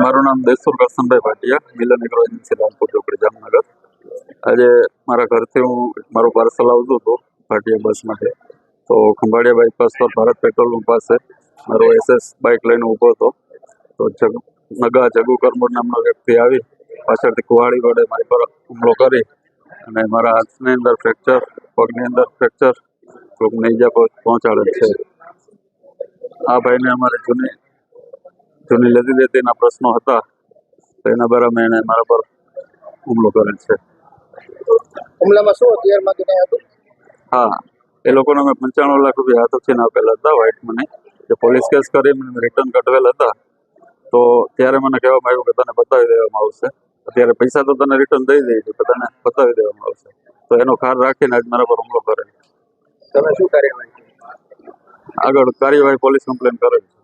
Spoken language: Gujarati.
મારું નામ દેસુર કરસનભાઈ ભાટિયા મિલન એજન્સી રામપુર ચોકડી જામનગર. આજે મારા ઘરથી હું મારું પાર્સલ આવતું હતું, ભાટિયા બસ માટે. તો ખંભાળિયા બાયપાસ પર ભારત પેટ્રોલ પાસે મારો એસએસ બાઇક લઈને ઊભો હતો. તો જગ, નગા જગુ કરમોડ નામનો વ્યક્તિ આવી, પાછળથી કુહાડી વડે મારી પર હુમલો કરી અને મારા હાથની અંદર ફ્રેક્ચર પગની અંદર ફ્રેક્ચર ઈજા પહોં- પહોંચાડેલ છે. આ ભાઈને અમારે જૂની જૂની લેતી દેતીના પ્રશ્નો હતા. તો એના બરાબર એને મારા પર હુમલો કરેલ છે. હુમલામાં શું હથિયાર માંગીને હતું? હા એ લોકોને અમે પંચાણું લાખ રૂપિયા હાથોથી આપેલા હતા વ્હાઇટ મને જે પોલીસ કેસ કરી મને રિટર્ન કટવેલા હતા. તો ત્યારે મને કહેવામાં આવ્યું કે તને બતાવી દેવામાં આવશે. અત્યારે પૈસા તો તને રિટર્ન દઈ દઈશું છે તને બતાવી દેવામાં આવશે. તો એનો ખાર રાખીને આજ મારા પર હુમલો કરે તમે શું કાર્યવાહી કરી? આગળ કાર્યવાહી પોલીસ કમ્પ્લેન કરે છે.